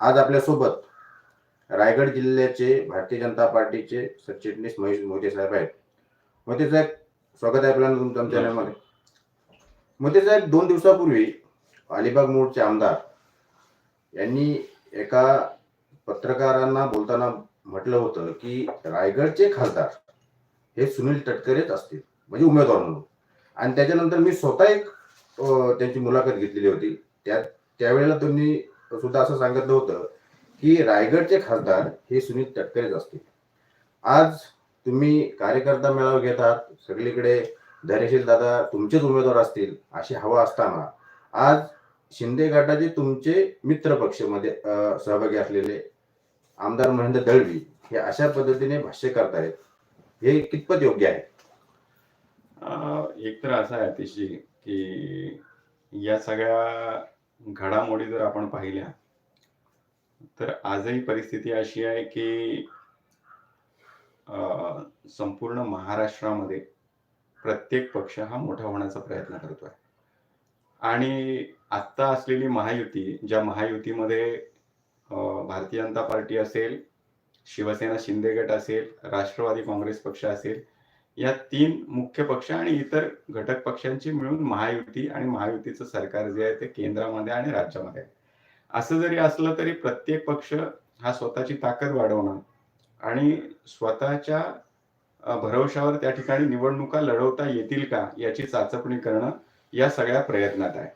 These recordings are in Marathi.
आज आपल्यासोबत रायगड जिल्ह्याचे भारतीय जनता पार्टीचे सरचिटणीस महेश मोदी साहेब आहेत. मोदी साहेब स्वागत आहे आपल्याला तुमच्या चॅनलमध्ये. मोदी साहेब दोन दिवसापूर्वी अलिबाग मूळचे आमदार यांनी एका पत्रकारांना बोलताना म्हटलं होतं की रायगडचे खासदार हे सुनील तटकरेच असतील म्हणजे उमेदवार म्हणून. आणि त्याच्यानंतर मी स्वतः एक त्यांची मुलाखत घेतलेली होती. त्या त्यावेळेला त्यांनी सुद्धा असं सांगितलं होतं की रायगडचे खासदार हे सुनील तटकरेच असतील. आज तुम्ही कार्यकर्ता मेळावा घेतात सगळीकडे धैर्यशील दादा तुमचेच उमेदवार असतील अशी हवा असताना आज शिंदे गटाचे तुमचे मित्र पक्षमध्ये सहभागी असलेले आमदार महेंद्र दळवी हे अशा पद्धतीने भाष्य करतायत. हे कितपत योग्य आहे? एक तर असं आहे अतिशय की या सगळ्या घडामोडी जर आपण पाहिल्या तर आजही परिस्थिती अशी आहे की संपूर्ण महाराष्ट्रामध्ये प्रत्येक पक्ष हा मोठा होण्याचा प्रयत्न करतोय. आणि आत्ता असलेली महायुती ज्या महायुतीमध्ये भारतीय जनता पार्टी असेल शिवसेना शिंदे गट असेल राष्ट्रवादी काँग्रेस पक्ष असेल या तीन मुख्य पक्ष आणि इतर घटक पक्षांची मिळून महायुती आणि महायुतीचं सरकार जे आहे ते केंद्रामध्ये आणि राज्यामध्ये आहे. असं जरी असलं तरी प्रत्येक पक्ष हा स्वतःची ताकद वाढवणं आणि स्वतःच्या भरवशावर त्या ठिकाणी निवडणुका लढवता येतील का याची चाचपणी करणं या सगळ्या प्रयत्नात आहे.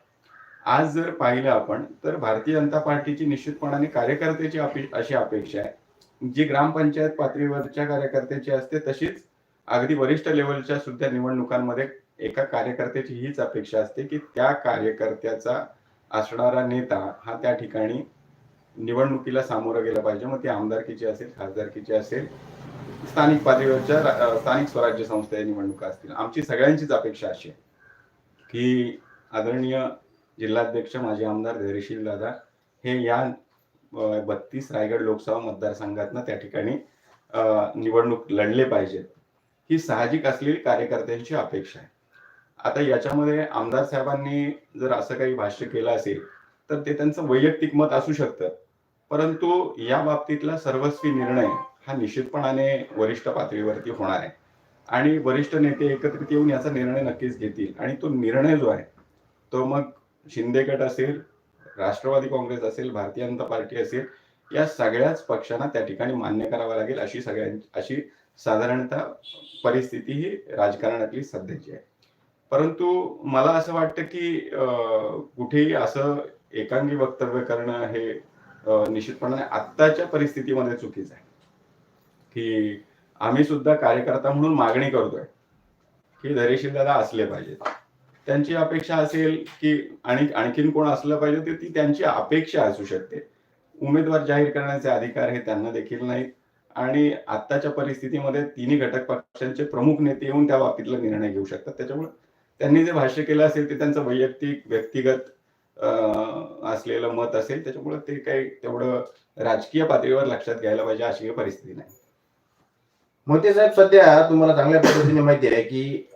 आज जर पाहिलं आपण तर भारतीय जनता पार्टीची निश्चितपणाने कार्यकर्त्याची अपे अशी अपेक्षा आहे. जी ग्रामपंचायत पातळीवरच्या कार्यकर्त्याची असते तशीच अगदी वरिष्ठ लेवलच्या सुद्धा निवडणुकांमध्ये एका कार्यकर्त्याची हीच अपेक्षा असते की त्या कार्यकर्त्याचा असणारा नेता हा त्या ठिकाणी निवडणुकीला सामोरं गेला पाहिजे. मग ती आमदारकीची असेल खासदारकीची असेल स्थानिक पातळीवरच्या स्थानिक स्वराज्य संस्था निवडणुका असतील. आमची सगळ्यांचीच अपेक्षा अशी आहे की आदरणीय जिल्हाध्यक्ष माजी आमदार धैर्यशील दादा हे या बत्तीस रायगड लोकसभा मतदारसंघातनं त्या ठिकाणी निवडणूक लढले पाहिजेत. ही साहजिक असलेली कार्यकर्त्यांची अपेक्षा आहे. आता याच्यामध्ये आमदार साहेबांनी जर असं काही भाष्य केलं असेल तर ते त्यांचं वैयक्तिक मत असू शकतं. परंतु या बाबतीतला सर्वस्वी निर्णय हा निश्चितपणाने वरिष्ठ पातळीवरती होणार आहे. आणि वरिष्ठ नेते एकत्रित येऊन याचा निर्णय नक्कीच घेतील. आणि तो निर्णय जो आहे तो मग शिंदे गट असेल राष्ट्रवादी काँग्रेस असेल भारतीय जनता पार्टी असेल या सगळ्याच पक्षांना त्या ठिकाणी मान्य करावा लागेल अशी सगळ्यां अशी साधारणतः परिस्थिती ही राजकारणातली सध्याची आहे. परंतु मला असं वाटतं की कुठेही असं एकांगी वक्तव्य करणं हे अं, निश्चितपणाने आत्ताच्या परिस्थितीमध्ये चुकीचं आहे. की आम्ही सुद्धा कार्यकर्ता म्हणून मागणी करतोय की धैर्यशील दादा असले पाहिजेत. त्यांची अपेक्षा असेल की आणि आणखीन कोण असलं पाहिजे तर ती त्यांची अपेक्षा असू शकते. उमेदवार जाहीर करण्याचे अधिकार हे त्यांना देखील नाहीत. आणि आत्ताच्या परिस्थितीमध्ये तिन्ही घटक पक्षांचे प्रमुख नेते येऊन त्या बाबतीतला निर्णय घेऊ शकतात. त्याच्यामुळे त्यांनी जे भाष्य केलं असेल ते त्यांचं वैयक्तिक व्यक्तिगत असलेलं मत असेल. त्याच्यामुळे ते काही तेवढं राजकीय पातळीवर लक्षात घ्यायला पाहिजे अशी परिस्थिती नाही. मोदी साहेब सध्या तुम्हाला चांगल्या पद्धतीने माहिती आहे की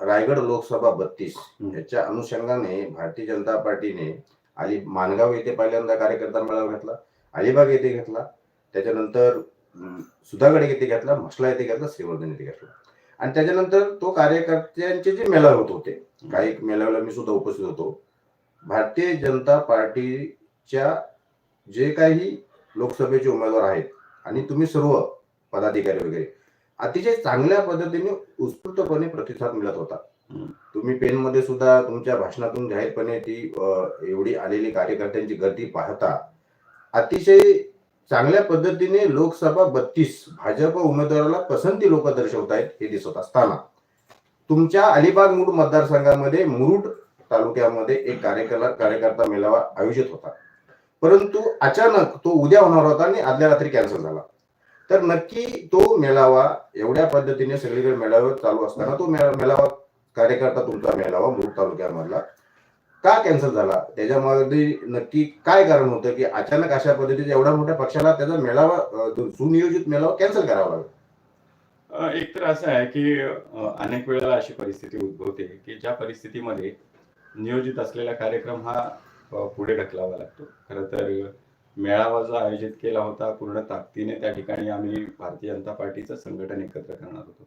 रायगड लोकसभा बत्तीस. याच्या अनुषंगाने भारतीय जनता पार्टीने अली मानगाव येथे पहिल्यांदा कार्यकर्ता मेळावा घेतला अलिबाग येथे घेतला. त्याच्यानंतर सुधागड येथे घेतला म्हसला येथे घेतला श्रीवर्धन येथे घेतला. आणि त्याच्यानंतर तो कार्यकर्त्यांचे जे मेळावे होत होते काही मेळाव्याला मी सुद्धा उपस्थित होतो. भारतीय जनता पार्टीच्या जे काही लोकसभेचे उमेदवार आहेत आणि तुम्ही सर्व पदाधिकारी वगैरे अतिशय चांगल्या पद्धतीने उत्स्फूर्तपणे प्रतिसाद मिळत होता. तुम्ही पेनमध्ये सुद्धा तुमच्या भाषणातून जाहीरपणे ती एवढी आलेली कार्यकर्त्यांची गर्दी पाहता अतिशय चांगल्या पद्धतीने लोकसभा बत्तीस भाजप उमेदवाराला पसंती लोक दर्शवत आहेत हे दिसत असताना. तुमच्या अलिबाग मुरुड मतदारसंघामध्ये मुरुड तालुक्यामध्ये एक कार्यकर्ता कार्यकर्ता मेळावा आयोजित होता. परंतु अचानक तो उद्या होणार होता आणि आदल्या रात्री कॅन्सल झाला. तर नक्की तो मेळावा एवढ्या पद्धतीने सगळीकडे मेळावे चालू असताना तो मेळावा कार्यकर्ता तुमचा मेळावा मुरुड तालुक्यामधला का कॅन्सल झाला? त्याच्यामध्ये नक्की काय कारण होतं की अचानक अशा पद्धतीच्या एवढ्या मोठ्या पक्षाला त्याचा मेळावा सुनियोजित मेळावा कॅन्सल करावा लागला? एक तर असं आहे की अनेक वेळेला अशी परिस्थिती उद्भवते की ज्या परिस्थितीमध्ये नियोजित असलेला कार्यक्रम हा पुढे ढकलावा लागतो. खरं तर मेळावा जो आयोजित केला होता पूर्ण ताकदीने त्या ठिकाणी आम्ही भारतीय जनता पार्टीचं संघटन एकत्र करणार होतो.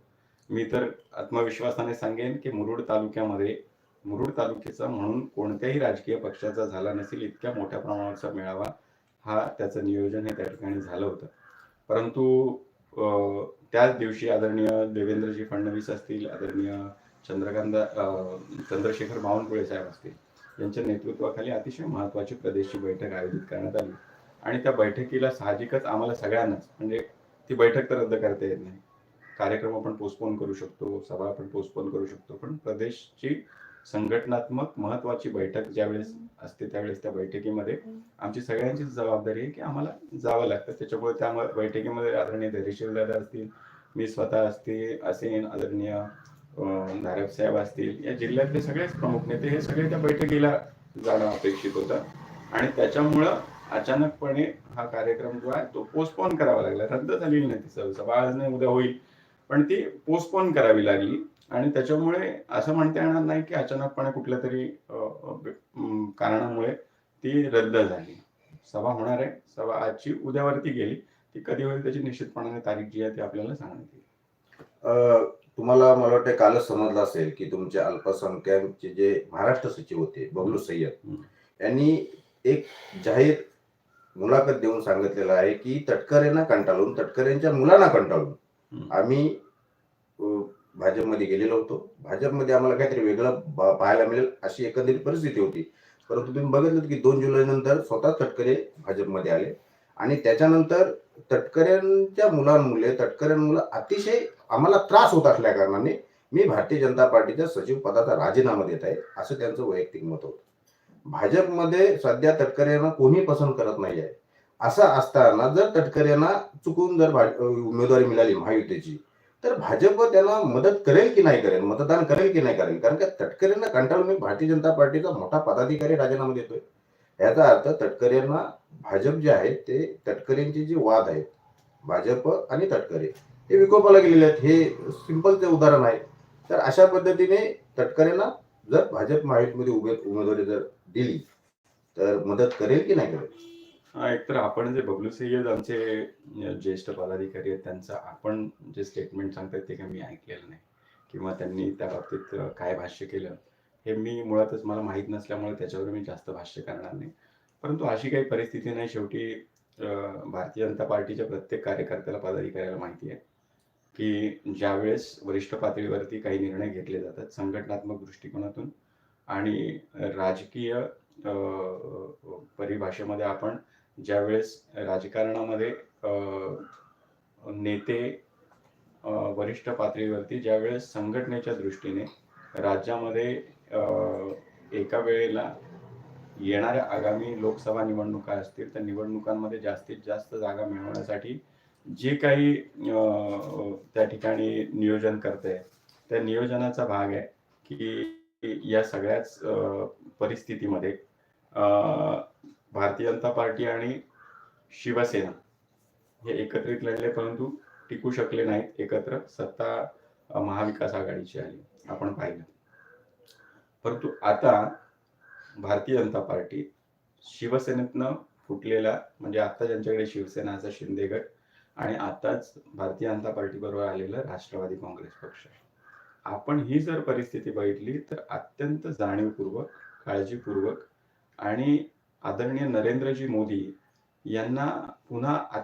मी तर आत्मविश्वासाने सांगेन की मुरुड तालुक्यामध्ये मुरुड तालुक्याचा म्हणून कोणत्याही राजकीय पक्षाचा झाला नसेल इतक्या मोठ्या प्रमाणाचा मेळावा हा त्याचं नियोजन हे त्या ठिकाणी झालं होतं. परंतु त्याच दिवशी आदरणीय देवेंद्रजी फडणवीस असतील आदरणीय चंद्रकांत चंद्रशेखर बावनकुळे साहेब असतील यांच्या नेतृत्वाखाली अतिशय महत्वाची प्रदेशची बैठक आयोजित करण्यात आली. आणि त्या बैठकीला साहजिकच आम्हाला सगळ्यांनाच म्हणजे ती बैठक तर रद्द करता येत नाही. कार्यक्रम आपण पोस्टपोन करू शकतो सभा आपण पोस्टपोन करू शकतो पण प्रदेशची संघटनात्मक महत्वाची बैठक ज्यावेळेस असते त्यावेळेस त्या बैठकीमध्ये आमची सगळ्यांचीच जबाबदारी आहे की आम्हाला जावं लागतं. त्याच्यामुळे त्या बैठकीमध्ये आदरणीय धैर्यशील दादा असतील मी स्वतः असतील असेन आदरणीय धारक साहेब असतील या जिल्ह्यातले सगळेच प्रमुख नेते हे सगळे त्या बैठकीला जाणं अपेक्षित होतं. आणि त्याच्यामुळं अचानकपणे हा कार्यक्रम जो आहे तो पोस्टपोन करावा लागला. रद्द झालेली नाही ती सभा आज नाही उद्या होईल. पण ती पोस्टपोन करावी लागली. आणि त्याच्यामुळे असं म्हणता येणार नाही की अचानकपणे कुठल्या तरी कारणामुळे ती रद्द झाली. सभा होणार आहे. सभा आजची उद्यावरती गेली. ती कधी होईल त्याची निश्चितपणाने तारीख जी आहे ती आपल्याला सांगण्यात येईल तुम्हाला मला वाटतं कालच समजलं असेल की तुमचे अल्पसंख्याकचे जे महाराष्ट्र सचिव होते बबलू सय्यद. यांनी एक जाहीर मुलाखत देऊन सांगितलेलं आहे की तटकरेंना कंटाळून तटकरेंच्या मुलांना कंटाळून. आम्ही भाजपमध्ये गेलेलो होतो. भाजपमध्ये आम्हाला काहीतरी वेगळं ब- पाहायला मिळेल अशी एकंदरीत परिस्थिती होती. परंतु तुम्ही बघितलं की दोन जुलै नंतर स्वतः तटकरे भाजपमध्ये आले. आणि त्याच्यानंतर तटकऱ्यांच्या मुलांमुळे तटकऱ्यांमुळे अतिशय आम्हाला त्रास होत असल्या कारणाने मी भारतीय जनता पार्टीच्या सचिव पदाचा राजीनामा देत आहे असं त्यांचं वैयक्तिक मत होतं. भाजपमध्ये सध्या तटकऱ्यांना कोणी पसंत करत नाही आहे. असं असताना जर तटकऱ्यांना चुकून जर भाज- उमेदवारी मिळाली महायुतीची तर भाजप त्याला मदत करेल की नाही करेल मतदान करेल की नाही करेल? कारण का तटकरेंना कंटाळून मी भारतीय जनता पार्टीचा मोठा पदाधिकारी राजीनामा देतोय. याचा अर्थ तटकरेंना भाजप जे आहे ते तटकरेंचे जे वाद आहेत भाजप आणि तटकरे हे विकोपाला गेलेले आहेत. हे सिंपलचे उदाहरण आहे. तर अशा पद्धतीने तटकरेंना जर भाजप महायुतीमध्ये उभे उमेदवारी जर दिली तर मदत करेल की नाही करेल? एकतर आपण जे बबलू सय्यद आमचे ज्येष्ठ पदाधिकारी आहेत त्यांचं आपण जे स्टेटमेंट सांगतात ते काही मी ऐकलेलं नाही. किंवा त्यांनी त्या बाबतीत काय भाष्य केलं हे मी मुळातच मला माहीत नसल्यामुळे त्याच्यावर मी जास्त भाष्य करणार नाही. परंतु अशी काही परिस्थिती नाही शेवटी भारतीय जनता पार्टीच्या प्रत्येक कार्यकर्त्याला पदाधिकाऱ्याला माहिती आहे की ज्यावेळेस वरिष्ठ पातळीवरती काही निर्णय घेतले जातात संघटनात्मक दृष्टिकोनातून आणि राजकीय परिभाषेमध्ये आपण ज्यावेळेस राजकारणामध्ये नेते वरिष्ठ पातळीवरती ज्यावेळेस संघटनेच्या दृष्टीने राज्यामध्ये एका वेळेला येणाऱ्या आगामी लोकसभा निवडणुका असतील त्या निवडणुकांमध्ये जास्तीत जास्त जागा मिळवण्यासाठी जे काही त्या ठिकाणी नियोजन करते त्या नियोजनाचा भाग आहे की या सगळ्याच परिस्थितीमध्ये भारतीय जनता पार्टी आणि शिवसेना हे एकत्रित लढले परंतु टिकू शकले नाहीत. एकत्र सत्ता महाविकास आघाडीची आली. आपण पाहिलं. परंतु आता भारतीय जनता पार्टी शिवसेनेतनं फुटलेला म्हणजे आता ज्यांच्याकडे शिवसेनाचा शिंदेगड शिंदे गट आणि आताच भारतीय जनता पार्टी बरोबर आलेलं राष्ट्रवादी काँग्रेस पक्ष. आपण ही जर परिस्थिती बघितली तर अत्यंत जाणीवपूर्वक काळजीपूर्वक आणि आदरणीय नरेंद्रजी मोदी यांना पुन्हा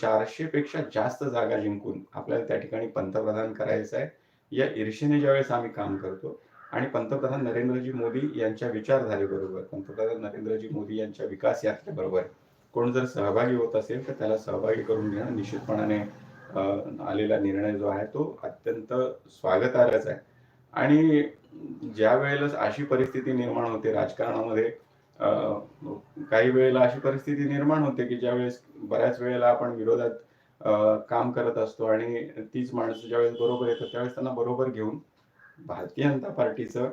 चारशे पेक्षा जास्त जागा जिंकून आपल्याला त्या ठिकाणी पंतप्रधान करायचं आहे या ईर्षेने ज्यावेळेस आम्ही काम करतो आणि पंतप्रधान नरेंद्रजी मोदी यांच्या विचारधारेबरोबर पंतप्रधान नरेंद्रजी मोदी यांच्या विकास यात्रेबरोबर कोण जर सहभागी होत असेल तर त्याला सहभागी करून घेणं निश्चितपणाने आलेला निर्णय जो आहे तो अत्यंत स्वागतार्हच आहे. आणि ज्या वेळेला अशी परिस्थिती निर्माण होते राजकारणामध्ये काही वेळेला अशी परिस्थिती निर्माण होते की ज्यावेळेस बऱ्याच वेळेला आपण विरोधात काम करत असतो आणि तीच माणसं ज्यावेळेस बरोबर येतात त्यावेळेस त्यांना बरोबर घेऊन भारतीय जनता पार्टीचं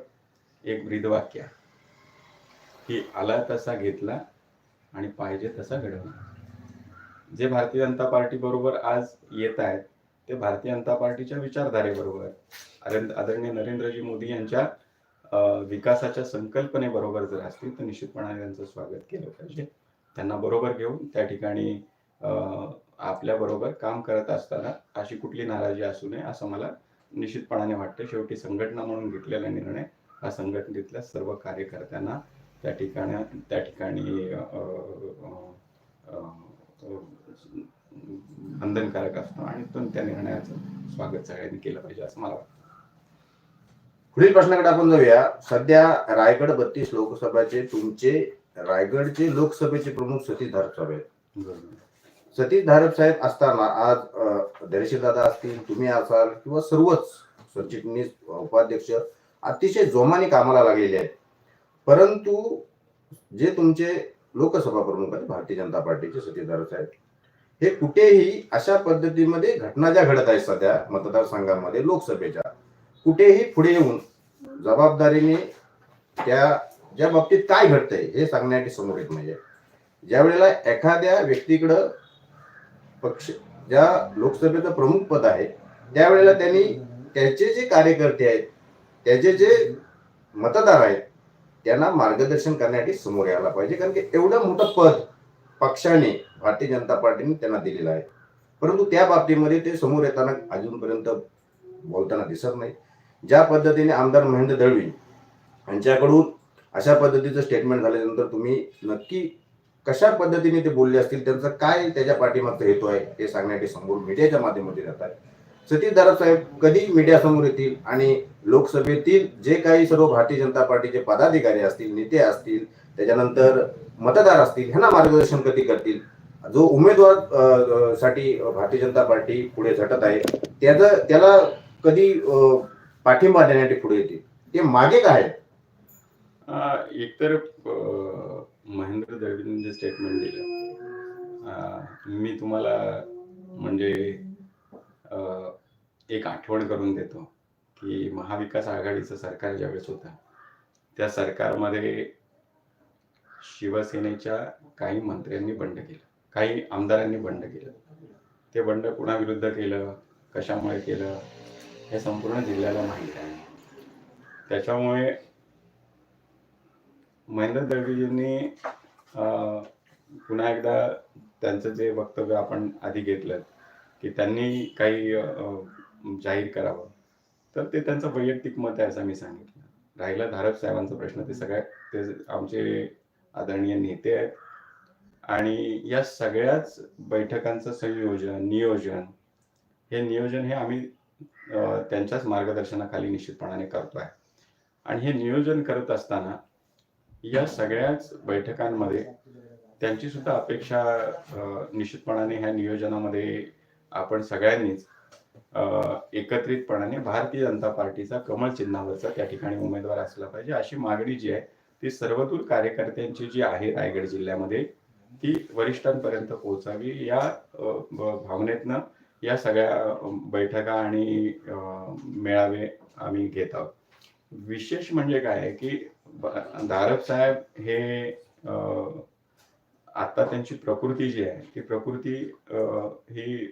एक ब्रीदवाक्य की आला तसा घेतला आणि पाहिजे तसा घडवला. जे भारतीय जनता पार्टी बरोबर आज येत आहेत ते भारतीय जनता पार्टीच्या विचारधारेबरोबर आदरणीय नरेंद्रजी मोदी यांच्या विकासाच्या संकल्पनेबरोबर जर असतील तर निश्चितपणाने त्यांचं स्वागत केलं पाहिजे. त्यांना बरोबर घेऊन त्या ठिकाणी आपल्या बरोबर काम करत असताना अशी कुठली नाराजी असू नये असं मला निश्चितपणाने वाटतं. शेवटी संघटना म्हणून घेतलेला निर्णय हा संघटनेतल्या सर्व कार्यकर्त्यांना त्या ठिकाणी त्या ठिकाणी बंधनकारक असतो आणि तो त्या निर्णयाचं स्वागत सगळ्यांनी केलं पाहिजे असं मला वाटतं. पुढील प्रश्नाकडे आपण जाऊया. सध्या रायगड बत्तीस लोकसभाचे तुमचे रायगडचे लोकसभेचे प्रमुख सतीश धारप साहेब आहेत. सतीश धारप साहेब असताना आज दरेशील दादा असतील तुम्ही असाल किंवा सर्वच सरचिटणीस उपाध्यक्ष अतिशय जोमाने कामाला लागलेले आहेत. परंतु जे तुमचे लोकसभा प्रमुख आहेत भारतीय जनता पार्टीचे सतीश धारप साहेब हे कुठेही अशा पद्धतीमध्ये घटना ज्या घडत आहेत सध्या मतदारसंघामध्ये लोकसभेच्या कुठेही पुढे येऊन जबाबदारीने त्या ज्या बाबतीत काय घडतंय हे सांगण्यासाठी समोर येत म्हणजे ज्या वेळेला एखाद्या व्यक्तीकडं पक्ष ज्या लोकसभेचं प्रमुख पद आहे त्यावेळेला त्यांनी त्याचे जे कार्यकर्ते आहेत त्याचे जे मतदार आहेत त्यांना मार्गदर्शन करण्यासाठी समोर यायला पाहिजे. कारण की एवढं मोठं पद पक्षाने भारतीय जनता पार्टीने त्यांना दिलेलं आहे. परंतु त्या बाबतीमध्ये ते समोर येताना अजूनपर्यंत बोलताना दिसत नाही ज्या पद्धतीने आमदार महेंद्र दळवी यांच्याकडून अशा पद्धतीचं स्टेटमेंट झाल्यानंतर तुम्ही नक्की कशा पद्धतीने ते बोलले असतील त्यांचं काय त्याच्या पाठीमागचा हेतू आहे हे सांगण्यासाठी समोर मीडियाच्या माध्यमातून येत आहे सतीश दाराब साहेब कधी मीडियासमोर येतील आणि लोकसभेतील जे काही सर्व भारतीय जनता पार्टीचे पदाधिकारी असतील नेते असतील त्याच्यानंतर मतदार असतील ह्यांना मार्गदर्शन कधी करतील? जो उमेदवारसाठी भारतीय जनता पार्टी पुढे झटत आहे त्याचं त्याला कधी पाठिंबा देण्यासाठी पुढे येतील. ते मागे काय एकतर महेंद्र दळवींनी जे स्टेटमेंट दिलं मी तुम्हाला म्हणजे एक आठवण करून देतो की महाविकास आघाडीचं सरकार ज्यावेळेस होतं त्या सरकारमध्ये शिवसेनेच्या काही मंत्र्यांनी बंड केलं काही आमदारांनी बंड केलं. ते बंड कुणाविरुद्ध केलं कशामुळे केलं हे संपूर्ण जिल्ह्याला माहीत आहे. त्याच्यामुळे महेंद्र दळवीजींनी पुन्हा एकदा त्यांचं जे वक्तव्य आपण आधी घेतलं की त्यांनी काही जाहीर करावं. तर ते त्यांचं वैयक्तिक मत आहे असं मी सांगितलं. राहिला धारप साहेबांचा प्रश्न ते सगळ्यात ते आमचे आदरणीय नेते आहेत. आणि या सगळ्याच बैठकांचं संयोजन नियोजन हे नियोजन हे आम्ही त्यांच्याच मार्गदर्शनाखाली निश्चितपणाने करतो आहे. आणि हे नियोजन करत असताना या सगळ्याच बैठकांमध्ये त्यांची सुद्धा अपेक्षा निश्चितपणाने ह्या नियोजनामध्ये आपण सगळ्यांनीच एकत्रितपणाने भारतीय जनता पार्टीचा कमळ चिन्हावरचा त्या ठिकाणी उमेदवार असला पाहिजे अशी मागणी जी आहे ती सर्वतूर कार्यकर्त्यांची जी आहे रायगड जिल्ह्यामध्ये ती वरिष्ठांपर्यंत पोहोचावी या भावनेतनं या सगळ्या बैठका आणि मेळावे आम्ही घेत आहोत. विशेष म्हणजे काय आहे की ब- धारप साहेब हे आता त्यांची प्रकृती जी आहे ती प्रकृती ही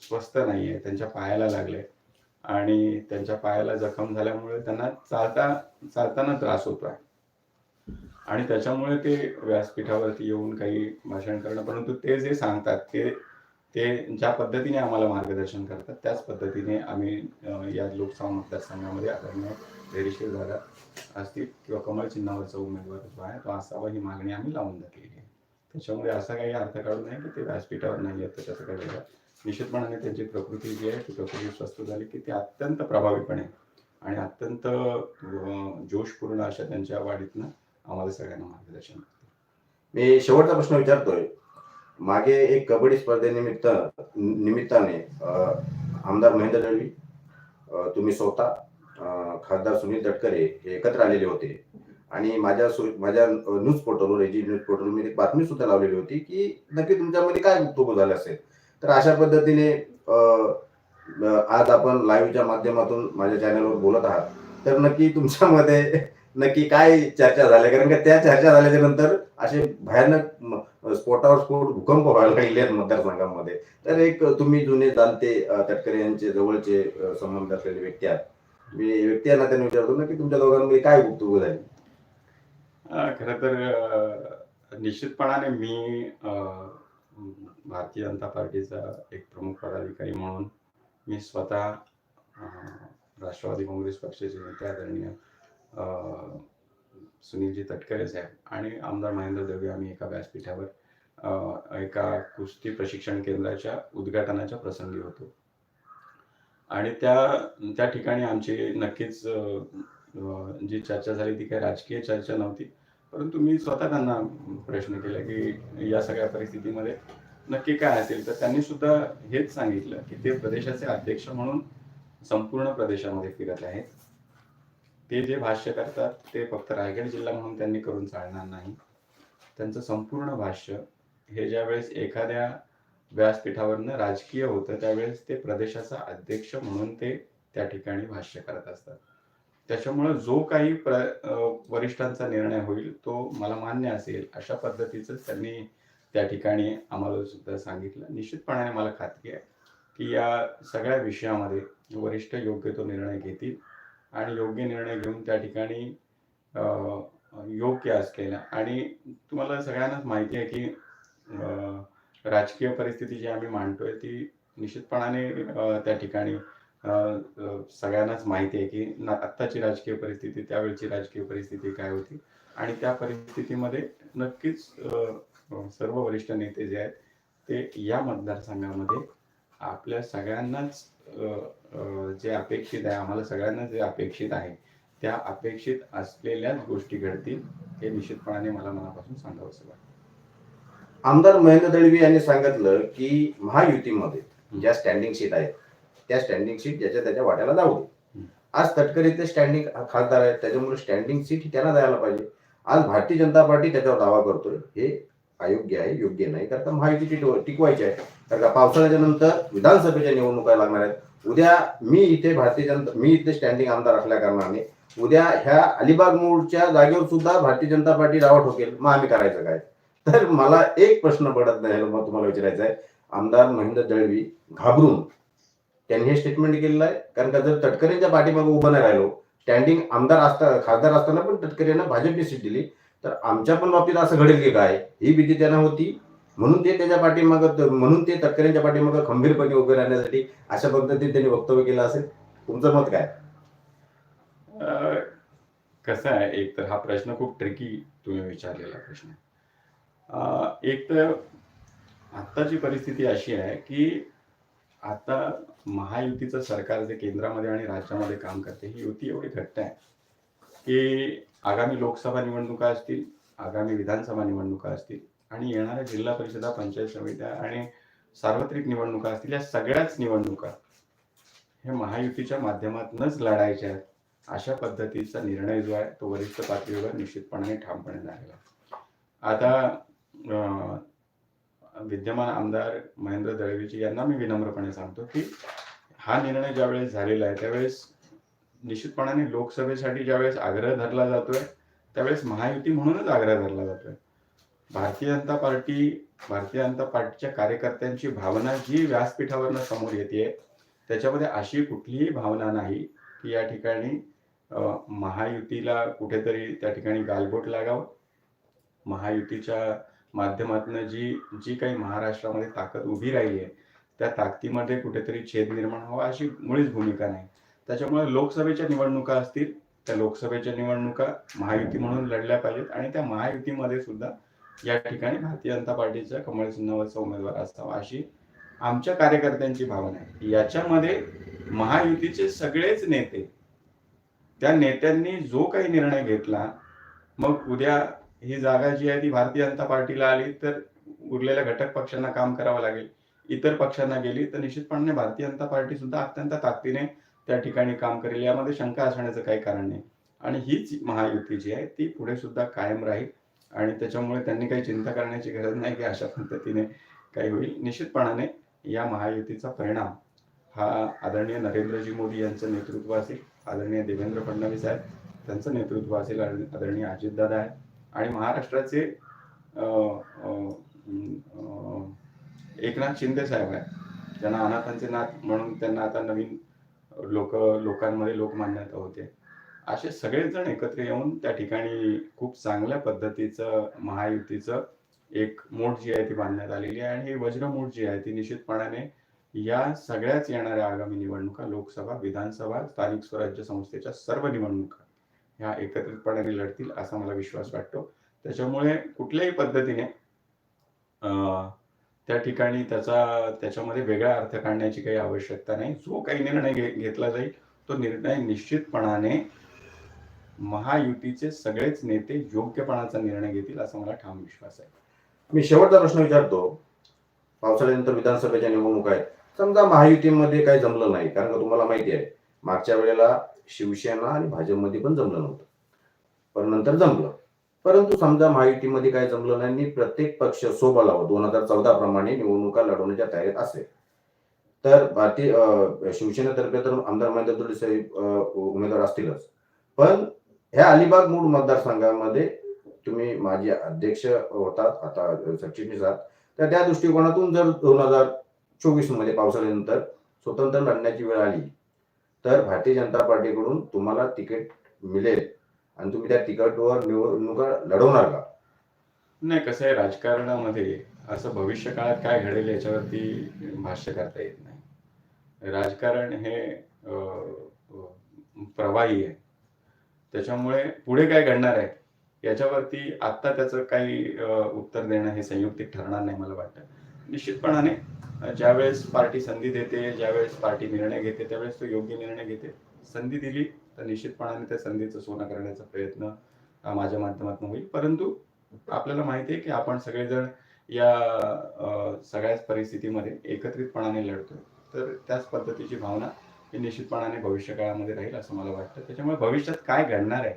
स्वस्त नाही आहे त्यांच्या पायाला लागले. आणि त्यांच्या पायाला जखम झाल्यामुळे त्यांना चालता चालताना त्रास होतो आहे. आणि त्याच्यामुळे ते व्यासपीठावरती येऊन काही भाषण करणं परंतु ते जे सांगतात ते ते ज्या पद्धतीने आम्हाला मार्गदर्शन करतात त्याच पद्धतीने आम्ही या लोकसभा मतदारसंघामध्ये आदरणीय धैर्यशील दादा असतील किंवा कमळ चिन्हावरचा उमेदवार जो आहे तो असावा ही मागणी आम्ही लावून टाकलेली आहे. त्याच्यामुळे असा काही अर्थ काढू नये की ते व्यासपीठावर नाही येत त्याचं काही निश्चितपणाने त्यांची प्रकृती जी आहे ती प्रकृती स्वस्थ झाली की ती अत्यंत प्रभावीपणे आणि अत्यंत जोशपूर्ण अशा त्यांच्या वाढीतनं आम्हाला सगळ्यांना मार्गदर्शन करते मी शेवटचा प्रश्न विचारतोय. मागे एक कबड्डी स्पर्धेनिमित्त निमित्ताने आमदार महेंद्र दळवी तुम्ही स्वतः खासदार सुनील तटकरे हे एकत्र आलेले होते. आणि माझ्या माझ्या न्यूज पोर्टलवर एजी न्यूज पोर्टलवर मी एक बातमी सुद्धा लावलेली होती की नक्की तुमच्यामध्ये काय गुप्तगो झालं असेल? तर अशा पद्धतीने आज आपण लाईव्हच्या माध्यमातून माझ्या चॅनलवर बोलत आहात. तर नक्की तुमच्यामध्ये नक्की काय चर्चा झाल्या कारण का त्या चर्चा झाल्याच्यानंतर असे भयानक स्फोटावर स्फोट भूकंप व्हायला लागले आहेत मतदारसंघामध्ये. तर एक तुम्ही जुने जाणते तटकरे यांचे जवळचे संबंध असलेले व्यक्ती आहात. मी व्यक्ती यांना त्यांनी विचारतो ना की तुमच्या दोघांमध्ये काय वक्तव्य झाली? खर खरं तर निश्चितपणाने मी भारतीय जनता पार्टीचा एक प्रमुख पदाधिकारी म्हणून मी स्वतः राष्ट्रवादी काँग्रेस पक्षाचे नेते आदरणीय सुनीलजी तटकरे साहेब आणि आमदार महेंद्र दवे आम्ही एका व्यासपीठावर एका कुस्ती प्रशिक्षण केंद्राच्या उद्घाटनाच्या प्रसंगी होतो. आणि त्या त्या ठिकाणी आमची नक्कीच जी चर्चा झाली ती काही राजकीय चर्चा नव्हती परंतु मी स्वतः त्यांना प्रश्न केला की या सगळ्या परिस्थितीमध्ये नक्की काय असेल? तर त्यांनी सुद्धा हेच सांगितलं की ते प्रदेशाचे अध्यक्ष म्हणून संपूर्ण प्रदेशामध्ये फिरत आहेत. ते जे भाष्य करतात ते फक्त रायगड जिल्हा म्हणून त्यांनी करून चालणार नाही. त्यांचं संपूर्ण भाष्य हे ज्यावेळेस एखाद्या व्यासपीठावरनं राजकीय होतं त्यावेळेस ते प्रदेशाचा अध्यक्ष म्हणून ते त्या ठिकाणी भाष्य करत असतात. त्याच्यामुळे जो काही प्र वरिष्ठांचा निर्णय होईल तो मला मान्य असेल अशा पद्धतीचं त्यांनी त्या ठिकाणी आम्हाला सुद्धा सांगितलं. निश्चितपणाने मला खात्री आहे की या सगळ्या विषयामध्ये वरिष्ठ योग्य तो निर्णय घेतील. आणि योग्य निर्णय घेऊन त्या ठिकाणी योग्य असलेला. आणि तुम्हाला सगळ्यांनाच माहिती आहे की राजकीय परिस्थिती जी आम्ही मांडतोय ती निश्चितपणाने त्या ठिकाणी सगळ्यांनाच माहिती आहे की आत्ताची राजकीय परिस्थिती त्यावेळची राजकीय परिस्थिती काय होती. आणि त्या परिस्थितीमध्ये नक्कीच सर्व वरिष्ठ नेते जे आहेत ते या मतदारसंघामध्ये आपल्या सगळ्यांनाच जे अपेक्षित आहे आम्हाला सगळ्यांना जे अपेक्षित आहे त्या अपेक्षित असलेल्याच गोष्टी घडतील हे निश्चितपणाने मला मनापासून सांगावंसं वाटतं. आमदार महेंद्र दळवी यांनी सांगितलं की महायुतीमध्ये ज्या स्टँडिंग सीट आहेत त्या स्टँडिंग सीट ज्याच्या त्याच्या वाट्याला जाऊ दे. आज तटकरे ते स्टँडिंग खासदार आहेत त्याच्यामुळे स्टँडिंग सीट ही त्यांना द्यायला पाहिजे. आज भारतीय जनता पार्टी त्याच्यावर दावा करतोय हे अयोग्य आहे योग्य नाही कारण का महायुती टिकव- टिकवायची आहे. कारण का पावसाळ्याच्या नंतर विधानसभेच्या निवडणुका लागणार आहेत. उद्या मी इथे भारतीय जनता मी इथे स्टँडिंग आमदार असल्या कारणाने उद्या ह्या अलिबाग मोडच्या जागेवर सुद्धा भारतीय जनता पार्टी दावा ठोकेल. मग आम्ही करायचं काय? तर मला एक प्रश्न पडत नाही मग तुम्हाला विचारायचा आहे. आमदार महेंद्र दळवी घाबरून त्यांनी हे स्टेटमेंट केलेलं आहे. कारण का जर तटकरेंच्या पाठीमागे उभं नाही राहिलो स्टँडिंग आमदार असता खासदार असताना पण तटकरेंना भाजपने सीट दिली तर आमच्या पण बाबतीत असं घडेल की काय? ही भीती त्यांना होती. म्हणून ते त्याच्या पाठीमागं म्हणून ते तटकरेंच्या पाठीमागं खंबीरपणे उभे राहण्यासाठी अशा पद्धतीने त्यांनी वक्तव्य केलं असेल. तुमचं मत काय? कसं आहे एक तर हा प्रश्न खूप ट्रिकी तुम्ही विचारलेला प्रश्न एक तर आत्ताची परिस्थिती अशी आहे की आता महायुतीचं सरकार जे केंद्रामध्ये आणि राज्यामध्ये काम करते ही युती एवढी घट्ट आहे की आगामी लोकसभा निवडणुका असतील आगामी विधानसभा निवडणुका असतील आणि येणाऱ्या जिल्हा परिषदा पंचायत समित्या आणि सार्वत्रिक निवडणुका असतील या सगळ्याच निवडणुका हे महायुतीच्या माध्यमातूनच लढायच्या आहेत अशा पद्धतीचा निर्णय जो आहे तो वरिष्ठ पातळीवर निश्चितपणाने ठामपणे झालेला आहे. आता विद्यमान आमदार महेंद्र दळवीजी यांना मी विनम्रपणे सांगतो की हा निर्णय ज्यावेळेस झालेला आहे त्यावेळेस निश्चितपणाने लोकसभेसाठी ज्यावेळेस आग्रह धरला जातोय त्यावेळेस महायुती म्हणूनच आग्रह धरला जातोय भारतीय जनता पार्टी भारतीय जनता पार्टीच्या कार्यकर्त्यांची भावना जी व्यासपीठावरनं समोर येते त्याच्यामध्ये अशी कुठलीही भावना नाही की या ठिकाणी महायुतीला कुठेतरी त्या ठिकाणी गालबोट लागावं. महायुतीच्या माध्यमातून जी जी काही महाराष्ट्रामध्ये ताकद उभी राहिली आहे त्या ताकदीमध्ये कुठेतरी छेद निर्माण व्हावा अशी मुळीच भूमिका नाही. त्याच्यामुळे लोकसभेच्या निवडणुका असतील त्या लोकसभेच्या निवडणुका महायुती म्हणून लढल्या पाहिजेत आणि त्या महायुतीमध्ये सुद्धा या ठिकाणी भारतीय जनता पार्टीचा कमळ सिन्हावरचा उमेदवार असावा अशी आमच्या कार्यकर्त्यांची भावना आहे. याच्यामध्ये महायुतीचे सगळेच नेते त्या नेत्यांनी जो काही निर्णय घेतला मग उद्या ही जागा जी आहे ती भारतीय जनता पार्टीला आली तर उरलेल्या घटक पक्षांना काम करावं लागेल. इतर पक्षांना गेली तर निश्चितपणे भारतीय जनता पार्टी सुद्धा अत्यंत ताकदीने त्या ठिकाणी काम करेल. यामध्ये शंका असण्याचं काही कारण नाही. आणि हीच महायुती जी आहे ती पुढे सुद्धा कायम राहील. आणि त्याच्यामुळे त्यांनी काही चिंता करण्याची गरज नाही की अशा पद्धतीने काही होईल. निश्चितपणाने या महायुतीचा परिणाम हा आदरणीय नरेंद्रजी मोदी यांचं नेतृत्व असेल आदरणीय देवेंद्र फडणवीस आहेत त्यांचं नेतृत्व असेल आदरणीय अजितदादा आहेत आणि महाराष्ट्राचे एकनाथ शिंदे साहेब आहेत. ज्यांना अनाथांचे नाथ म्हणून त्यांना आता नवीन लोक लोकांमध्ये लोकमान्यता होते. असे सगळेच जण एकत्र येऊन त्या ठिकाणी खूप चांगल्या पद्धतीचं महायुतीचं एक मोठ जी आहे ती बांधण्यात आलेली आहे आणि ही वज्रमूठ जी आहे ती निश्चितपणाने या सगळ्याच येणाऱ्या आगामी निवडणुका लोकसभा विधानसभा स्थानिक स्वराज्य संस्थेच्या सर्व निवडणुका ह्या एकत्रितपणाने लढतील असा मला विश्वास वाटतो. त्याच्यामुळे कुठल्याही पद्धतीने अं, त्या ठिकाणी त्याचा त्याच्यामध्ये वेगळा अर्थ काढण्याची काही आवश्यकता नाही. जो काही निर्णय घेतला जाईल तो निर्णय निश्चितपणाने महायुतीचे सगळेच नेते योग्यपणाचा निर्णय घेतील असा मला ठाम विश्वास आहे. मी शेवटचा प्रश्न विचारतो. पावसाळ्यानंतर विधानसभेच्या निवडणूक आहेत. समजा महायुतीमध्ये काही जमलं नाही कारण का तुम्हाला माहिती आहे मागच्या वेळेला शिवसेना आणि भाजपमध्ये पण जमलं नव्हतं. पण नंतर जमलं. परंतु समजा महायुतीमध्ये काय जमलं नाही आणि प्रत्येक पक्ष सोबलावर दोन हजार चौदा प्रमाणे निवडणुका लढवण्याच्या तयारीत असेल. तर भारतीय शिवसेनेतर्फे तर आमदार महेंद्र साहेब उमेदवार असतीलच. पण ह्या अलिबाग मूळ मतदारसंघामध्ये तुम्ही माजी अध्यक्ष होतात आता सरचिटणीस आहात तर त्या दृष्टिकोनातून जर दोन हजार चोवीसमध्ये पावसाळ्यानंतर स्वतंत्र लढण्याची वेळ आली तर भारतीय जनता पार्टीकडून तुम्हाला तिकीट मिळेल. आणि तुम्ही त्या तिकीटवर निवडणुका लढवणार का? नाही कसं आहे राजकारणामध्ये असं भविष्य काळात काय घडेल याच्यावरती भाष्य करता येत नाही. राजकारण हे प्रवाही आहे. त्याच्यामुळे पुढे काय घडणार आहे याच्यावरती आत्ता त्याचं काही उत्तर देणं हे संयुक्तिक ठरणार नाही मला वाटतं. निश्चितपणाने ज्यावेळेस पार्टी संधी देते ज्यावेळेस पार्टी निर्णय घेते त्यावेळेस तो योग्य निर्णय घेते. संधी दिली तर निश्चितपणाने त्या संधीचं सोनं करण्याचा प्रयत्न माझ्या माध्यमातून होईल. परंतु आपल्याला माहिती आहे की आपण सगळेजण या सगळ्याच परिस्थितीमध्ये एकत्रितपणाने लढतोय. तर त्याच पद्धतीची भावना हे निश्चितपणाने भविष्य काळामध्ये राहील असं मला वाटतं. त्याच्यामुळे भविष्यात काय घडणार आहे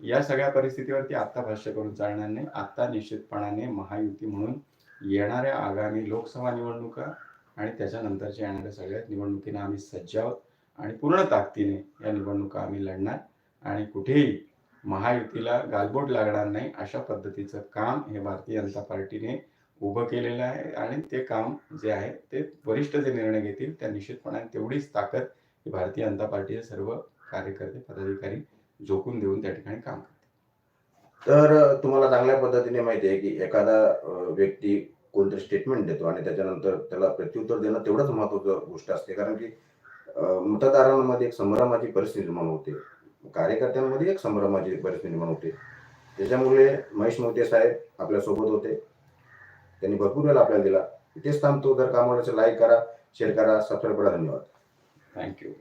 या सगळ्या परिस्थितीवरती आत्ता भाष्य करून चालणार नाही. आत्ता निश्चितपणाने महायुती म्हणून येणाऱ्या आगामी लोकसभा निवडणुका आणि त्याच्यानंतरच्या येणाऱ्या सगळ्यात निवडणुकींना आम्ही सज्ज आहोत आणि पूर्ण ताकदीने या निवडणुका आम्ही लढणार आणि कुठेही महायुतीला गालबोट लागणार नाही अशा पद्धतीचं काम हे भारतीय जनता पार्टीने उभं केलेलं आहे आणि ते काम जे आहे ते वरिष्ठ जे निर्णय घेतील त्या निश्चितपणाने तेवढीच ताकद की भारतीय जनता पार्टीचे सर्व कार्यकर्ते पदाधिकारी झोकून देऊन त्या ठिकाणी काम करते तर तुम्हाला चांगल्या पद्धतीने माहिती आहे की एखादा व्यक्ती कोणतं स्टेटमेंट देतो आणि त्याच्यानंतर त्याला प्रत्युत्तर देणं तेवढंच महत्वाचं गोष्ट असते. कारण की मतदारांमध्ये एक संभ्रमाची परिस्थिती निर्माण होते. कार्यकर्त्यांमध्ये एक संभ्रमाची परिस्थिती निर्माण होते. त्याच्यामुळे महेश मोते साहेब आपल्यासोबत होते. त्यांनी भरपूर वेळ आपल्याला दिला. तेच थांबतो. जर काम लाईक करा शेअर करा. सबस्क्राईब करा. धन्यवाद. Thank you.